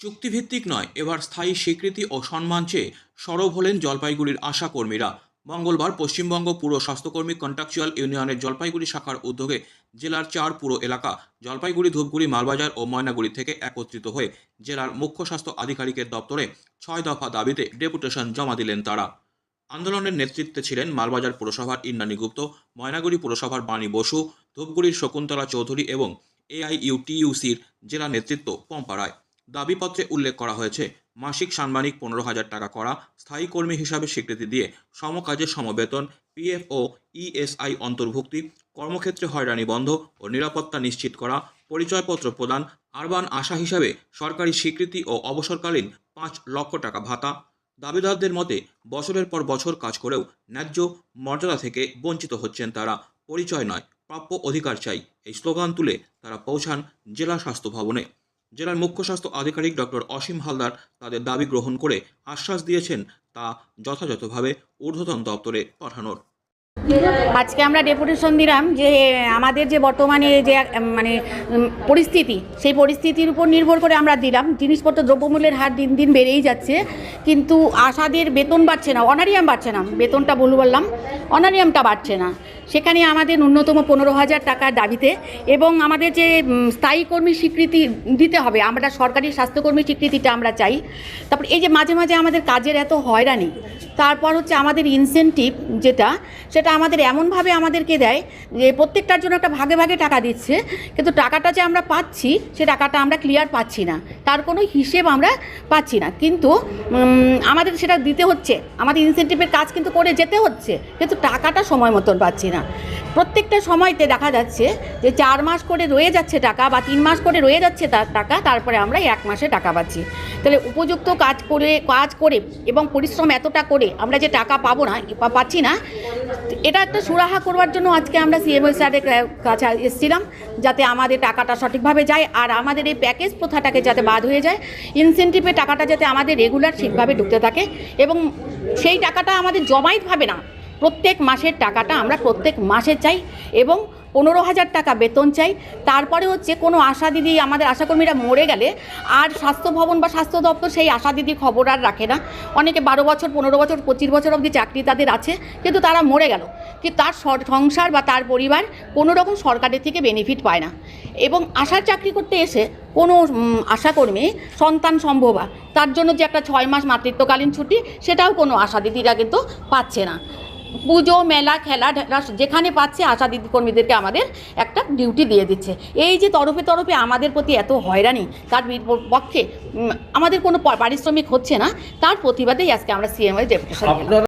চুক্তিভিত্তিক নয়। এবার স্থায়ী স্বীকৃতি ও সম্মান চেয়ে সরব হলেন জলপাইগুড়ির আশা কর্মীরা। মঙ্গলবার পশ্চিমবঙ্গ পুর স্বাস্থ্যকর্মী কন্ট্রাকচুয়াল ইউনিয়নের জলপাইগুড়ি শাখার উদ্যোগে জেলার চার পুরো এলাকা, জলপাইগুড়ি, ধূপগুড়ি, মালবাজার ও ময়নাগুড়ি থেকে একত্রিত হয়ে জেলার মুখ্য স্বাস্থ্য আধিকারিকের দপ্তরে ছয় দফা দাবিতে ডেপুটেশন জমা দিলেন তারা। আন্দোলনের নেতৃত্বে ছিলেন মালবাজার পুরসভার ইন্দ্রাণী গুপ্ত, ময়নাগুড়ি পুরসভার বাণী বসু, ধূপগুড়ির শকুন্তলা চৌধুরী এবং এআইইউটিইউসির জেলা নেতৃত্ব পম্পা রায়। দাবিপত্রে উল্লেখ করা হয়েছে, মাসিক সাম্মানিক পনেরো হাজার টাকা করা, স্থায়ী কর্মী হিসাবে স্বীকৃতি দিয়ে সমকাজের সমবেতন পিএফ ও ইএসআই অন্তর্ভুক্তি, কর্মক্ষেত্রে হয়রানি বন্ধ ও নিরাপত্তা নিশ্চিত করা, পরিচয়পত্র প্রদান, আরবান আশা হিসাবে সরকারি স্বীকৃতি ও অবসরকালীন পাঁচ লক্ষ টাকা ভাতা। দাবিদারদের মতে, বছরের পর বছর কাজ করেও ন্যায্য মর্যাদা থেকে বঞ্চিত হচ্ছেন তারা। পরিচয় নয়, প্রাপ্য অধিকার চাই, এই স্লোগান তুলে তারা পৌঁছান জেলা স্বাস্থ্য ভবনে। জেলার মুখ্য স্বাস্থ্য আধিকারিক ডক্টর অসীম হালদার তাদের দাবি গ্রহণ করে আশ্বাস দিয়েছেন তা যথাযথভাবে ঊর্ধ্বতন দপ্তরে পাঠানোর। আজকে আমরা ডেপুটেশন দিলাম যে, আমাদের যে বর্তমানে যে মানে পরিস্থিতি, সেই পরিস্থিতির উপর নির্ভর করে আমরা দিলাম। জিনিসপত্র, দ্রব্যমূল্যের হার দিন দিন বেড়েই যাচ্ছে, কিন্তু আশাদের বেতন বাড়ছে না, অনারিয়াম বাড়ছে না। বেতনটা বলু বললাম, অনারিয়ামটা বাড়ছে না। সেখানে আমাদের ন্যূনতম পনেরো হাজার টাকার দাবিতে এবং আমাদের যে স্থায়ী কর্মী স্বীকৃতি দিতে হবে, আমরা সরকারি স্বাস্থ্যকর্মী স্বীকৃতিটা আমরা চাই। তারপর এই যে মাঝে মাঝে আমাদের কাজের এত হয়রানি তারপর হচ্ছে আমাদের ইনসেনটিভ যেটা, সেটা আমাদের এমনভাবে আমাদেরকে দেয় যে প্রত্যেকটার জন্য একটা ভাগে ভাগে টাকা দিচ্ছে, কিন্তু টাকাটা যে আমরা পাচ্ছি, সে টাকাটা আমরা ক্লিয়ার পাচ্ছি না। তার কোনো হিসেব আমরা পাচ্ছি না। কিন্তু আমাদের সেটা দিতে হচ্ছে। আমাদের ইনসেন্টিভের কাজ কিন্তু করে যেতে হচ্ছে, কিন্তু টাকাটা সময় মতন পাচ্ছি না। প্রত্যেকটা সময়তে দেখা যাচ্ছে যে চার মাস করে রয়ে যাচ্ছে টাকা বা তিন মাস করে রয়ে যাচ্ছে তার টাকা, তারপরে আমরা এক মাসে টাকা পাচ্ছি। তাহলে উপযুক্ত কাজ করে কাজ করে এবং পরিশ্রম এতটা করে আমরা যে টাকা পাবো না পাচ্ছি না। এটা একটা সুরাহা করবার জন্য আজকে আমরা সিএমএল স্যারের কাছে এসেছিলাম, যাতে আমাদের টাকাটা সঠিকভাবে যায় আর আমাদের এই প্যাকেজ প্রথাটাকে যাতে বাদ হয়ে যায়। ইনসেন্টিভের টাকাটা যাতে আমাদের রেগুলার ঠিকভাবে ঢুকতে থাকে এবং সেই টাকাটা আমাদের জমাইতভাবে না। প্রত্যেক মাসের টাকাটা আমরা প্রত্যেক মাসে চাই এবং পনেরো হাজার টাকা বেতন চাই। তারপরে হচ্ছে কোনো আশা দিদি, আমাদের আশাকর্মীরা মরে গেলে আর স্বাস্থ্য ভবন বা স্বাস্থ্য দপ্তর সেই আশা দিদি খবর আর রাখে না। অনেকে বারো বছর, পনেরো বছর, পঁচিশ বছর অবধি চাকরি তাদের আছে, কিন্তু তারা মরে গেল। কি তার সংসার বা তার পরিবার কোনো রকম সরকারের থেকে বেনিফিট পায় না। এবং আশার চাকরি করতে এসে কোনো আশাকর্মী, সন্তান সম্ভবা, তার জন্য যে একটা ছয় মাস মাতৃত্বকালীন ছুটি, সেটাও কোনো আশা দিদিরা কিন্তু পাচ্ছে না। পুজো, মেলা, খেলা যেখানে পাচ্ছে আশা দিদি কর্মীদেরকে আমাদের একটা ডিউটি দিয়ে দিচ্ছে। এই যে তরফে তরফে আমাদের প্রতি এত হয়রানি, তার পক্ষে আমাদের কোনো পারিশ্রমিক হচ্ছে না, তার প্রতিবাদেই আজকে আমরা সিএমআই ডেপুটেশন